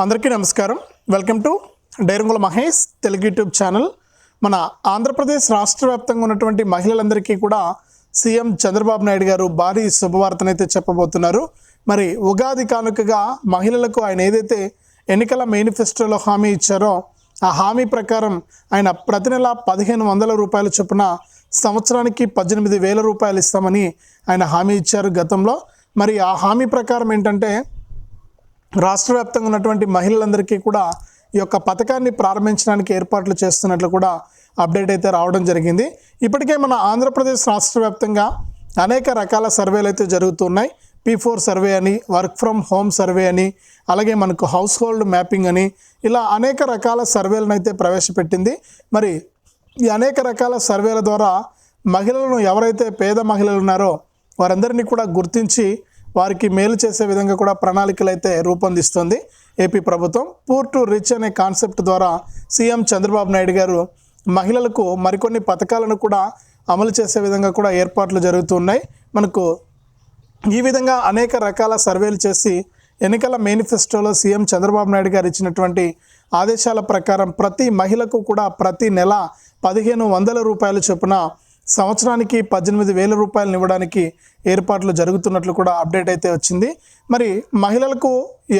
అందరికీ నమస్కారం. Welcome to డైరంగుల మహేష్ తెలుగు యూట్యూబ్ ఛానల్. మన ఆంధ్రప్రదేశ్ రాష్ట్ర వ్యాప్తంగా ఉన్నటువంటి మహిళలందరికీ కూడా సీఎం చంద్రబాబు నాయుడు గారు భారీ శుభవార్తనైతే చెప్పబోతున్నారు. మరి ఉగాది కానుకగా మహిళలకు ఆయన ఏదైతే ఎన్నికల మేనిఫెస్టోలో హామీ ఇచ్చారో ఆ హామీ ప్రకారం ఆయన ప్రతి నెల పదిహేను వందల రూపాయల చొప్పున సంవత్సరానికి పద్దెనిమిది వేల రూపాయలు ఇస్తామని ఆయన హామీ ఇచ్చారు గతంలో. మరి ఆ హామీ ప్రకారం ఏంటంటే రాష్ట్ర వ్యాప్తంగా ఉన్నటువంటి మహిళలందరికీ కూడా ఈ యొక్క పథకాన్ని ప్రారంభించడానికి ఏర్పాట్లు చేస్తున్నట్లు కూడా అప్డేట్ అయితే రావడం జరిగింది. ఇప్పటికే మన ఆంధ్రప్రదేశ్ రాష్ట్ర వ్యాప్తంగా అనేక రకాల సర్వేలు అయితే జరుగుతున్నాయి. పీ ఫోర్ సర్వే అని వర్క్ ఫ్రమ్ హోమ్ సర్వే అని అలాగే మనకు హౌస్ హోల్డ్ మ్యాపింగ్ అని ఇలా అనేక రకాల సర్వేలను అయితే ప్రవేశపెట్టింది. మరి ఈ అనేక రకాల సర్వేల ద్వారా మహిళలను ఎవరైతే పేద మహిళలు ఉన్నారో వారందరినీ కూడా గుర్తించి వారికి మేలు చేసే విధంగా కూడా ప్రణాళికలు అయితే రూపొందిస్తుంది. ఏపీ ప్రభుత్వం పూర్ టు రిచ్ అనే కాన్సెప్ట్ ద్వారా సీఎం చంద్రబాబు నాయుడు గారు మహిళలకు మరికొన్ని పథకాలను కూడా అమలు చేసే విధంగా కూడా ఏర్పాట్లు జరుగుతున్నాయి. మనకు ఈ విధంగా అనేక రకాల సర్వేలు చేసి ఎన్నికల మేనిఫెస్టోలో సీఎం చంద్రబాబు నాయుడు గారు ఇచ్చినటువంటి ఆదేశాల ప్రకారం ప్రతి మహిళకు కూడా ప్రతి నెల పదిహేను వందల రూపాయల చొప్పున సంవత్సరానికి పద్దెనిమిది వేల రూపాయలు ఇవ్వడానికి ఏర్పాట్లు జరుగుతున్నట్లు కూడా అప్డేట్ అయితే వచ్చింది. మరి మహిళలకు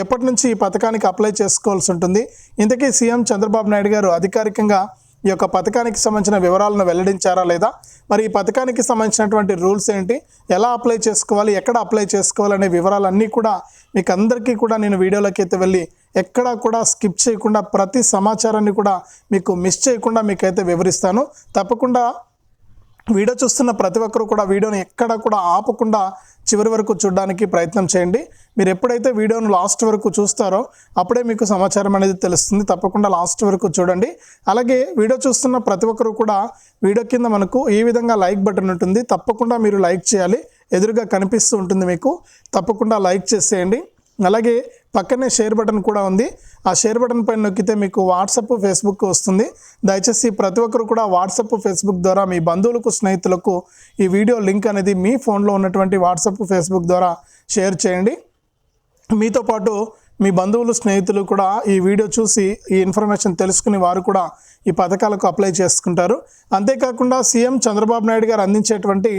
ఎప్పటి నుంచి ఈ పథకానికి అప్లై చేసుకోవాల్సి ఉంటుంది? ఇంతకీ సీఎం చంద్రబాబు నాయుడు గారు అధికారికంగా ఈ యొక్క పథకానికి సంబంధించిన వివరాలను వెల్లడించారా లేదా? మరి ఈ పథకానికి సంబంధించినటువంటి రూల్స్ ఏంటి? ఎలా అప్లై చేసుకోవాలి? ఎక్కడ అప్లై చేసుకోవాలనే వివరాలన్నీ కూడా మీకు అందరికీ కూడా నేను వీడియోలోకి అయితే వెళ్ళి ఎక్కడా కూడా స్కిప్ చేయకుండా ప్రతి సమాచారాన్ని కూడా మీకు మిస్ చేయకుండా మీకైతే వివరిస్తాను. తప్పకుండా వీడియో చూస్తున్న ప్రతి ఒక్కరు కూడా వీడియోని ఎక్కడ కూడా ఆపకుండా చివరి వరకు చూడడానికి ప్రయత్నం చేయండి. మీరు ఎప్పుడైతే వీడియోను లాస్ట్ వరకు చూస్తారో అప్పుడే మీకు సమాచారం అనేది తెలుస్తుంది. తప్పకుండా లాస్ట్ వరకు చూడండి. అలాగే వీడియో చూస్తున్న ప్రతి ఒక్కరు కూడా వీడియో కింద మనకు ఈ విధంగా లైక్ బటన్ ఉంటుంది. తప్పకుండా మీరు లైక్ చేయాలి. ఎదురుగా కనిపిస్తూ ఉంటుంది మీకు. తప్పకుండా లైక్ చేసేయండి. అలాగే పక్కనే షేర్ బటన్ కూడా ఉంది. ఆ షేర్ బటన్ పైన నొక్కితే మీకు వాట్సప్ ఫేస్బుక్ వస్తుంది. దయచేసి ప్రతి ఒక్కరు కూడా వాట్సప్ ఫేస్బుక్ ద్వారా మీ బంధువులకు స్నేహితులకు ఈ వీడియో లింక్ అనేది మీ ఫోన్లో ఉన్నటువంటి వాట్సప్ ఫేస్బుక్ ద్వారా షేర్ చేయండి. మీతో పాటు మీ బంధువులు స్నేహితులు కూడా ఈ వీడియో చూసి ఈ ఇన్ఫర్మేషన్ తెలుసుకుని వారు కూడా ఈ పథకాలకు అప్లై చేసుకుంటారు. అంతేకాకుండా సీఎం చంద్రబాబు నాయుడు గారు అందించేటువంటి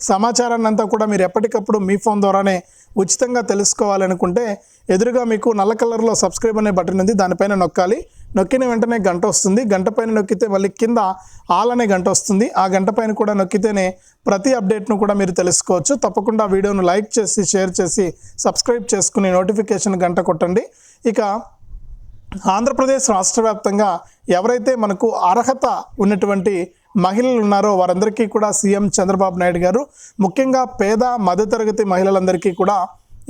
సమాచారాన్ని అంతా కూడా మీరు ఎప్పటికప్పుడు మీ ఫోన్ ద్వారానే ఉచితంగా తెలుసుకోవాలనుకుంటే ఎదురుగా మీకు నల్ల కలర్లో సబ్స్క్రైబ్ అనే బటన్ ఉంది దానిపైన నొక్కాలి. నొక్కిన వెంటనే గంట వస్తుంది. గంట పైన నొక్కితే మళ్ళీ కింద ఆల్ అనే గంట వస్తుంది. ఆ గంట పైన కూడా నొక్కితేనే ప్రతి అప్డేట్ను కూడా మీరు తెలుసుకోవచ్చు. తప్పకుండా వీడియోను లైక్ చేసి షేర్ చేసి సబ్స్క్రైబ్ చేసుకుని నోటిఫికేషన్ గంట కొట్టండి. ఇక ఆంధ్రప్రదేశ్ రాష్ట్ర వ్యాప్తంగా ఎవరైతే మనకు అర్హత ఉన్నటువంటి మహిళలు ఉన్నారో వారందరికీ కూడా సీఎం చంద్రబాబు నాయుడు గారు ముఖ్యంగా పేద మధ్యతరగతి మహిళలందరికీ కూడా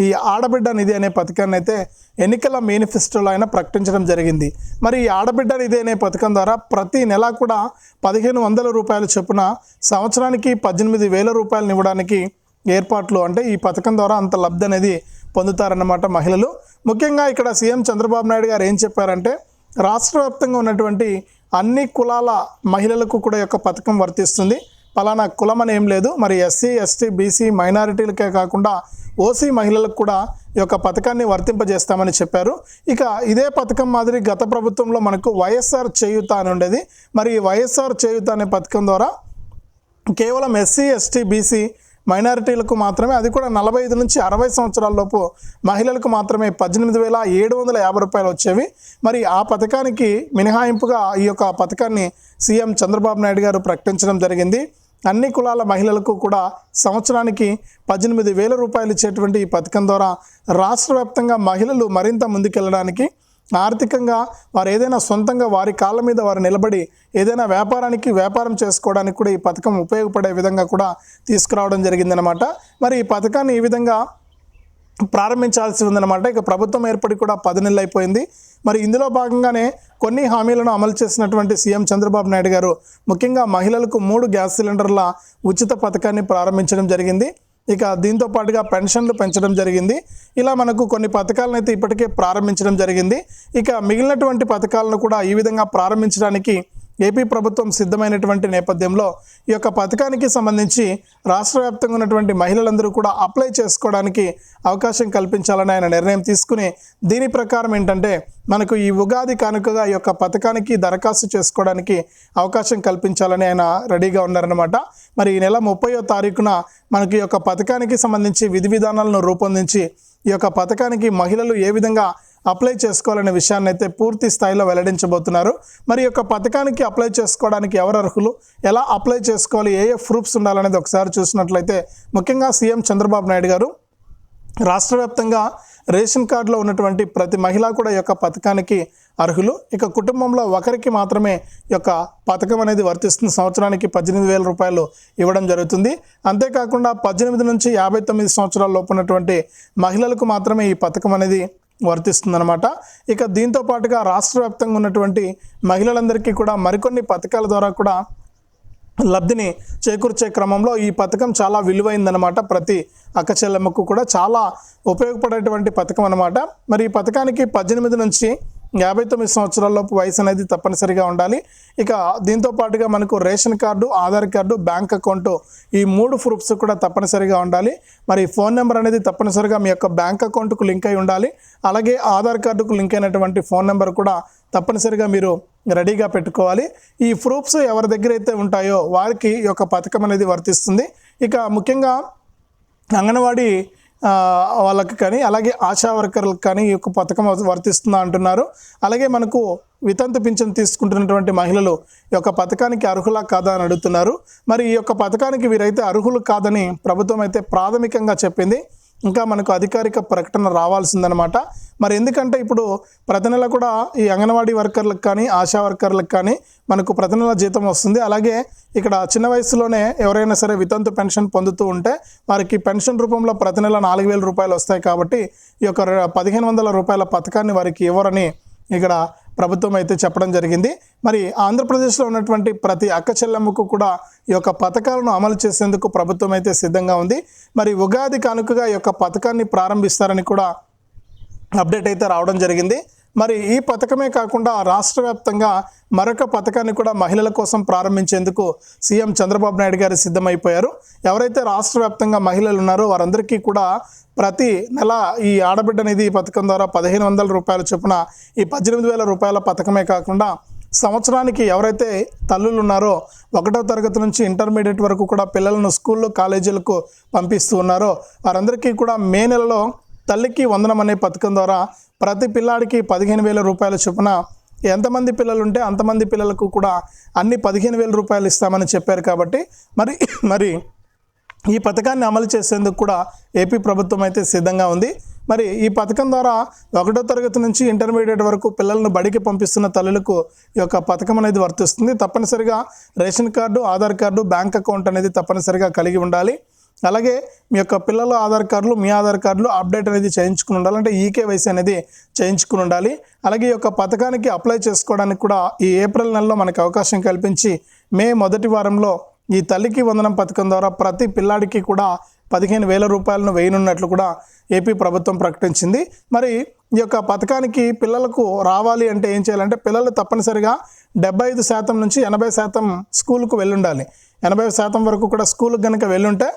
ఈ ఆడబిడ్డ నిధి అనే పథకాన్ని అయితే ఎన్నికల మేనిఫెస్టోలో ఆయన ప్రకటించడం జరిగింది. మరి ఈ ఆడబిడ్డ నిధి అనే పథకం ద్వారా ప్రతి నెల కూడా పదిహేను వందల రూపాయల చొప్పున సంవత్సరానికి పద్దెనిమిది వేల రూపాయలను ఇవ్వడానికి ఏర్పాట్లు అంటే ఈ పథకం ద్వారా అంత లబ్ధి అనేది పొందుతారన్నమాట మహిళలు. ముఖ్యంగా ఇక్కడ సీఎం చంద్రబాబు నాయుడు గారు ఏం చెప్పారంటే రాష్ట్ర వ్యాప్తంగా ఉన్నటువంటి అన్ని కులాల మహిళలకు కూడా యొక్క పథకం వర్తిస్తుంది. పలానా కులం అని ఏం లేదు. మరి ఎస్సీ ఎస్టీ బీసీ మైనారిటీలకే కాకుండా ఓసీ మహిళలకు కూడా ఈ యొక్క పథకాన్ని వర్తింపజేస్తామని చెప్పారు. ఇక ఇదే పథకం మాదిరి గత ప్రభుత్వంలో మనకు వైఎస్ఆర్ చేయూత అని ఉండేది. మరి ఈ వైఎస్ఆర్ చేయూత అనే పథకం ద్వారా కేవలం ఎస్సీ ఎస్టీ బీసీ మైనారిటీలకు మాత్రమే అది కూడా నలభై ఐదు నుంచి అరవై సంవత్సరాల లోపు మహిళలకు మాత్రమే పద్దెనిమిది వేల ఏడు వందల యాభై రూపాయలు వచ్చేవి. మరి ఆ పథకానికి మినహాయింపుగా ఈ యొక్క పథకాన్ని సీఎం చంద్రబాబు నాయుడు గారు ప్రకటించడం జరిగింది. అన్ని కులాల మహిళలకు కూడా సంవత్సరానికి పద్దెనిమిది వేల రూపాయలు ఇచ్చేటువంటి ఈ పథకం ద్వారా రాష్ట్ర వ్యాప్తంగా మహిళలు మరింత ముందుకెళ్ళడానికి ఆర్థికంగా వారు ఏదైనా సొంతంగా వారి కాళ్ళ మీద వారు నిలబడి ఏదైనా వ్యాపారానికి వ్యాపారం చేసుకోవడానికి కూడా ఈ పథకం ఉపయోగపడే విధంగా కూడా తీసుకురావడం జరిగిందనమాట మరి ఈ పథకాన్ని ఈ విధంగా ప్రారంభించాల్సి ఉందన్నమాట. ఇక ప్రభుత్వం ఏర్పడి కూడా పది నెలలు అయిపోయింది. మరి ఇందులో భాగంగానే కొన్ని హామీలను అమలు చేసినటువంటి సీఎం చంద్రబాబు నాయుడు గారు ముఖ్యంగా మహిళలకు మూడు గ్యాస్ సిలిండర్ల ఉచిత పథకాన్ని ప్రారంభించడం జరిగింది. ఇక దీంతో పాటుగా పెన్షన్లు పెంచడం జరిగింది. ఇలా మనకు కొన్ని పథకాలను అయితే ఇప్పటికే ప్రారంభించడం జరిగింది. ఇక మిగిలినటువంటి పథకాలను కూడా ఈ విధంగా ప్రారంభించడానికి ఏపీ ప్రభుత్వం సిద్ధమైనటువంటి నేపథ్యంలో ఈ యొక్క పథకానికి సంబంధించి రాష్ట్ర వ్యాప్తంగా ఉన్నటువంటి మహిళలందరూ కూడా అప్లై చేసుకోవడానికి అవకాశం కల్పించాలని ఆయన నిర్ణయం తీసుకుని దీని ప్రకారం ఏంటంటే మనకు ఈ ఉగాది కానుకగా ఈ యొక్క పథకానికి దరఖాస్తు చేసుకోవడానికి అవకాశం కల్పించాలని ఆయన రెడీగా ఉన్నారనమాట మరి ఈ నెల ముప్పయో తారీఖున మనకి ఈ యొక్క పథకానికి సంబంధించి విధి విధానాలను రూపొందించి ఈ యొక్క పథకానికి మహిళలు ఏ విధంగా అప్లై చేసుకోవాలనే విషయాన్ని అయితే పూర్తి స్థాయిలో వెల్లడించబోతున్నారు. మరి ఈ యొక్క పథకానికి అప్లై చేసుకోవడానికి ఎవరు అర్హులు? ఎలా అప్లై చేసుకోవాలి? ఏ ఏ ప్రూఫ్స్ ఉండాలనేది ఒకసారి చూసినట్లయితే ముఖ్యంగా సీఎం చంద్రబాబు నాయుడు గారు రాష్ట్ర వ్యాప్తంగా రేషన్ కార్డులో ఉన్నటువంటి ప్రతి మహిళ కూడా ఈ యొక్క పథకానికి అర్హులు. ఇక కుటుంబంలో ఒకరికి మాత్రమే యొక్క పథకం అనేది వర్తిస్తుంది. సంవత్సరానికి పద్దెనిమిది వేల రూపాయలు ఇవ్వడం జరుగుతుంది. అంతేకాకుండా పద్దెనిమిది నుంచి యాభై తొమ్మిది సంవత్సరాల లోపు ఉన్నటువంటి మహిళలకు మాత్రమే ఈ పథకం అనేది వర్తిస్తుందన్నమాట. ఇక దీంతో పాటుగా రాష్ట్ర వ్యాప్తంగా ఉన్నటువంటి మహిళలందరికీ కూడా మరికొన్ని పథకాల ద్వారా కూడా లబ్ధిని చేకూర్చే క్రమంలో ఈ పథకం చాలా విలువైందనమాట ప్రతి అక్క చెల్లెమ్మకు కూడా చాలా ఉపయోగపడేటువంటి పథకం అనమాట మరి ఈ పథకానికి పద్దెనిమిది నుంచి యాభై తొమ్మిది సంవత్సరాలలోపు వయసు అనేది తప్పనిసరిగా ఉండాలి. ఇక దీంతో పాటుగా మనకు ration card Aadhaar card bank account ఈ మూడు ప్రూఫ్స్ కూడా తప్పనిసరిగా ఉండాలి. మరి ఫోన్ నెంబర్ అనేది తప్పనిసరిగా మీ యొక్క బ్యాంక్ అకౌంట్కు లింక్ అయి ఉండాలి. అలాగే ఆధార్ కార్డుకు లింక్ అయినటువంటి ఫోన్ నెంబర్ కూడా తప్పనిసరిగా మీరు రెడీగా పెట్టుకోవాలి. ఈ ప్రూఫ్స్ ఎవరి దగ్గర అయితే ఉంటాయో వారికి ఈ యొక్క పథకం అనేది వర్తిస్తుంది. ఇక ముఖ్యంగా అంగన్వాడీ వాళ్ళకి కానీ అలాగే ఆశా వర్కర్లకు కానీ ఈ యొక్క పథకం వర్తిస్తుందా అంటున్నారు. అలాగే మనకు వితంతు పింఛన్ తీసుకుంటున్నటువంటి మహిళలు ఈ యొక్క పథకానికి అర్హులా కాదా అని అడుగుతున్నారు. మరి ఈ యొక్క పథకానికి వీరైతే అర్హులు కాదని ప్రభుత్వం అయితే ప్రాథమికంగా చెప్పింది. ఇంకా మనకు అధికారిక ప్రకటన రావాల్సిందనమాట. మరి ఎందుకంటే ఇప్పుడు ప్రతి నెల కూడా ఈ అంగన్వాడీ వర్కర్లకు కానీ ఆశా వర్కర్లకు కానీ మనకు ప్రతి నెల జీతం వస్తుంది. అలాగే ఇక్కడ చిన్న వయసులోనే ఎవరైనా సరే వితంతు పెన్షన్ పొందుతూ ఉంటే వారికి పెన్షన్ రూపంలో ప్రతి నెల నాలుగు వేల రూపాయలు వస్తాయి కాబట్టి ఈ యొక్క పదిహేను వందల రూపాయల పథకాన్ని వారికి ఇవ్వరని ఇక్కడ ప్రభుత్వం అయితే చెప్పడం జరిగింది. మరి ఆంధ్రప్రదేశ్లో ఉన్నటువంటి ప్రతి అక్క చెల్లెమ్మకు కూడా ఈ యొక్క పథకాలను అమలు చేసేందుకు ప్రభుత్వం అయితే సిద్ధంగా ఉంది. మరి ఉగాది కానుకగా ఈ యొక్క పథకాన్ని ప్రారంభిస్తారని కూడా అప్డేట్ అయితే రావడం జరిగింది. మరి ఈ పథకమే కాకుండా రాష్ట్ర వ్యాప్తంగా మరొక పథకాన్ని కూడా మహిళల కోసం ప్రారంభించేందుకు సీఎం చంద్రబాబు నాయుడు గారు సిద్ధమైపోయారు. ఎవరైతే రాష్ట్ర వ్యాప్తంగా మహిళలు ఉన్నారో వారందరికీ కూడా ప్రతి నెల ఈ ఆడబిడ్డ నిధి పథకం ద్వారా పదిహేను వందల రూపాయల చొప్పున ఈ పద్దెనిమిది వేల రూపాయల పథకమే కాకుండా సంవత్సరానికి ఎవరైతే తల్లులు ఉన్నారో ఒకటో తరగతి నుంచి ఇంటర్మీడియట్ వరకు కూడా పిల్లలను స్కూళ్ళు కాలేజీలకు పంపిస్తూ ఉన్నారో వారందరికీ కూడా మే నెలలో తల్లికి వందనం అనే పథకం ద్వారా ప్రతి పిల్లాడికి పదిహేను వేల రూపాయల చొప్పున ఎంతమంది పిల్లలు ఉంటే అంతమంది పిల్లలకు కూడా అన్ని పదిహేను వేల రూపాయలు ఇస్తామని చెప్పారు కాబట్టి మరి మరి ఈ పథకాన్ని అమలు చేసేందుకు కూడా ఏపీ ప్రభుత్వం అయితే సిద్ధంగా ఉంది. మరి ఈ పథకం ద్వారా ఒకటో తరగతి నుంచి ఇంటర్మీడియట్ వరకు పిల్లలను బడికి పంపిస్తున్న తల్లులకు ఈ యొక్క పథకం అనేది వర్తిస్తుంది. తప్పనిసరిగా ration card Aadhaar card bank account అనేది తప్పనిసరిగా కలిగి ఉండాలి. అలాగే మీ యొక్క పిల్లల ఆధార్ కార్డులు మీ ఆధార్ కార్డులు అప్డేట్ అనేది చేయించుకుని ఉండాలి. అంటే ఈకేవైసీ అనేది చేయించుకుని ఉండాలి. అలాగే ఈ యొక్క పథకానికి అప్లై చేసుకోవడానికి కూడా ఈ ఏప్రిల్ నెలలో మనకు అవకాశం కల్పించి మే మొదటి వారంలో ఈ తల్లికి వందనం పథకం ద్వారా ప్రతి పిల్లాడికి కూడా పదిహేను వేల రూపాయలను వేయనున్నట్లు కూడా ఏపీ ప్రభుత్వం ప్రకటించింది. మరి ఈ యొక్క పథకానికి పిల్లలకు రావాలి అంటే ఏం చేయాలంటే పిల్లలు తప్పనిసరిగా డెబ్బై ఐదు శాతం నుంచి ఎనభై శాతం స్కూల్కు వెళ్ళుండాలి. ఎనభై శాతం వరకు కూడా స్కూల్కి కనుక వెళ్ళుంటే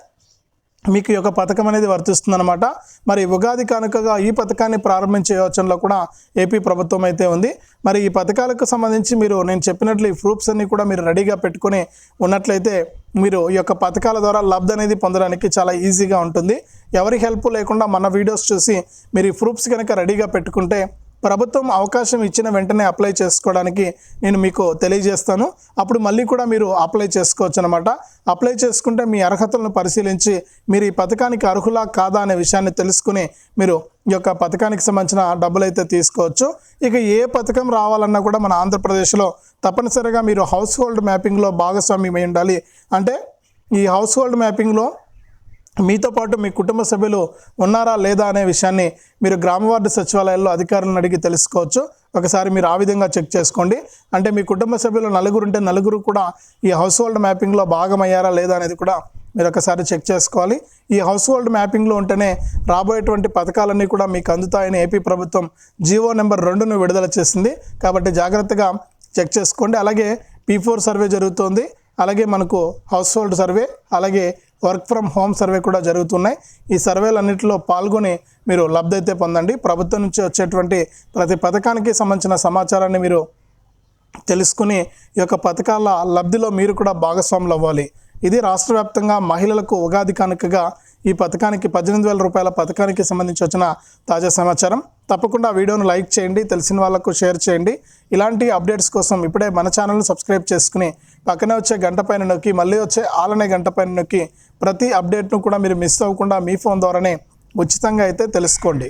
మీకు ఈ యొక్క పథకం అనేది వర్తిస్తుందన్నమాట. మరి ఉగాది కానుకగా ఈ పథకాన్ని ప్రారంభించే యోచనలో కూడా ఏపీ ప్రభుత్వం అయితే ఉంది. మరి ఈ పథకాలకు సంబంధించి మీరు నేను చెప్పినట్లు ఈ ప్రూఫ్స్ అన్నీ కూడా మీరు రెడీగా పెట్టుకొని ఉన్నట్లయితే మీరు ఈ యొక్క పథకాల ద్వారా లబ్ధి అనేది పొందడానికి చాలా ఈజీగా ఉంటుంది. ఎవరి హెల్ప్ లేకుండా మన వీడియోస్ చూసి మీరు ఈ ప్రూఫ్స్ కనుక రెడీగా పెట్టుకుంటే ప్రభుత్వం అవకాశం ఇచ్చిన వెంటనే అప్లై చేసుకోవడానికి నేను మీకు తెలియజేస్తాను. అప్పుడు మళ్ళీ కూడా మీరు అప్లై చేసుకోవచ్చు అనమాట అప్లై చేసుకుంటే మీ అర్హతలను పరిశీలించి మీరు ఈ పథకానికి అర్హులా కాదా అనే విషయాన్ని తెలుసుకుని మీరు ఈ యొక్క పథకానికి సంబంధించిన డబ్బులు అయితే తీసుకోవచ్చు. ఇక ఏ పథకం రావాలన్నా కూడా మన ఆంధ్రప్రదేశ్లో తప్పనిసరిగా మీరు హౌస్ హోల్డ్ మ్యాపింగ్లో భాగస్వామ్యం అయి ఉండాలి. అంటే ఈ హౌస్ హోల్డ్ మ్యాపింగ్లో మీతో పాటు మీ కుటుంబ సభ్యులు ఉన్నారా లేదా అనే విషయాన్ని మీరు గ్రామ వార్డు సచివాలయాల్లో అధికారులను అడిగి తెలుసుకోవచ్చు. ఒకసారి మీరు ఆ విధంగా చెక్ చేసుకోండి. అంటే మీ కుటుంబ సభ్యులు నలుగురు ఉంటే నలుగురు కూడా ఈ హౌస్ హోల్డ్ మ్యాపింగ్లో భాగమయ్యారా లేదా అనేది కూడా మీరు ఒకసారి చెక్ చేసుకోవాలి. ఈ హౌస్ హోల్డ్ మ్యాపింగ్లో ఉంటేనే రాబోయేటువంటి పథకాలన్నీ కూడా మీకు అందుతాయని ఏపీ ప్రభుత్వం జీవో నెంబర్ రెండును విడుదల చేసింది. కాబట్టి జాగ్రత్తగా చెక్ చేసుకోండి. అలాగే పీ ఫోర్ సర్వే జరుగుతోంది. అలాగే మనకు హౌస్ హోల్డ్ సర్వే అలాగే వర్క్ ఫ్రమ్ హోమ్ సర్వే కూడా జరుగుతున్నాయి. ఈ సర్వేలన్నింటిలో పాల్గొని మీరు లబ్ధి అయితే పొందండి. ప్రభుత్వం నుంచి వచ్చేటువంటి ప్రతి పథకానికి సంబంధించిన సమాచారాన్ని మీరు తెలుసుకుని ఈ యొక్క పథకాల లబ్ధిలో మీరు కూడా భాగస్వాములు అవ్వాలి ఇది రాష్ట్ర వ్యాప్తంగా మహిళలకు ఉగాది కానుకగా ఈ పథకానికి పద్దెనిమిది వేల రూపాయల పథకానికి సంబంధించి వచ్చిన తాజా సమాచారం. తప్పకుండా వీడియోను లైక్ చేయండి తెలిసిన వాళ్ళకు షేర్ చేయండి. ఇలాంటి అప్డేట్స్ కోసం ఇప్పుడే మన ఛానల్ను సబ్స్క్రైబ్ చేసుకుని పక్కనే వచ్చే గంట పైన నొక్కి మళ్ళీ వచ్చే ఆలనే గంట పైన నొక్కి ప్రతి అప్డేట్ను కూడా మీరు మిస్ అవ్వకుండా మీ ఫోన్ ద్వారానే ఉచితంగా అయితే తెలుసుకోండి.